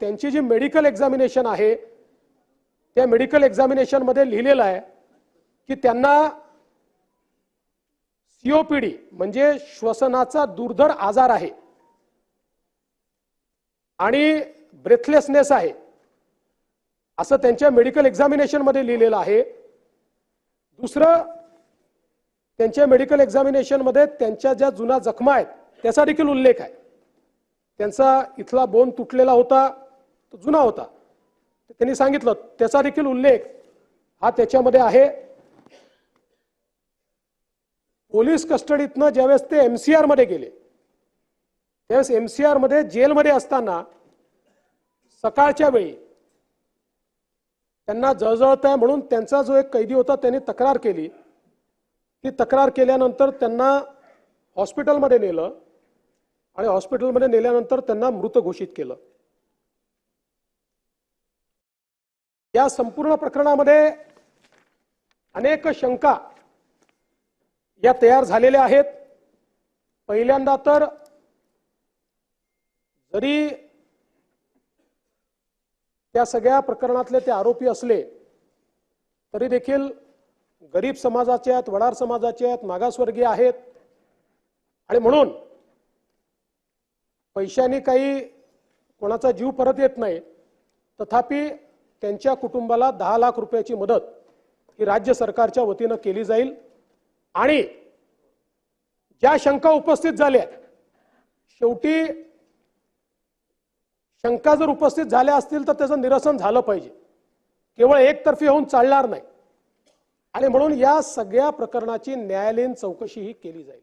त्यांची जी medical examination आहे त्या मेडिकल एक्झामिनेशनमध्ये लिहिलेलं आहे की त्यांना सीओपीडी म्हणजे श्वसनाचा दुर्धर आजार आहे आणि ब्रेथलेसनेस आहे. असं त्यांच्या मेडिकल एक्झामिनेशनमध्ये लिहिलेलं आहे. दुसरं त्यांच्या मेडिकल एक्झामिनेशनमध्ये त्यांच्या ज्या जुना जखमा आहेत त्याचा देखील उल्लेख आहे. त्यांचा इथला बोन तुटलेला होता. तो जुना होता. त्यांनी सांगितलं त्याचा देखील उल्लेख हा त्याच्यामध्ये आहे. पोलीस कस्टडीतनं ज्यावेळेस ते एमसीआरमध्ये गेले त्यावेळेस एमसीआरमध्ये जेलमध्ये असताना सकाळच्या वेळी त्यांना जळजळत आहे म्हणून त्यांचा जो एक कैदी होता त्यांनी तक्रार केली. ती तक्रार केल्यानंतर त्यांना हॉस्पिटलमध्ये नेलं आणि हॉस्पिटलमध्ये नेल्यानंतर त्यांना मृत घोषित केलं. या संपूर्ण प्रकरणामध्ये अनेक शंका या तयार झालेल्या आहेत. पहिल्यांदा तर जरी त्या सगळ्या प्रकरणातले ते आरोपी असले तरी देखील गरीब समाजाचे आहेत वडार समाजाचे आहेत मागासवर्गीय आहेत. आणि म्हणून पैशाने काही कोणाचा जीव परत येत नाही. तथापि त्यांच्या कुटुंबाला दहा लाख रुपयाची मदत ही राज्य सरकारच्या वतीनं केली जाईल. आणि ज्या शंका उपस्थित झाल्या शेवटी शंका जर उपस्थित झाल्या असतील तर त्याचं निरसन झालं पाहिजे. केवळ एकतर्फी होऊन चालणार नाही. आणि म्हणून या सगळ्या प्रकरणाची न्यायालयीन चौकशी ही केली जाईल.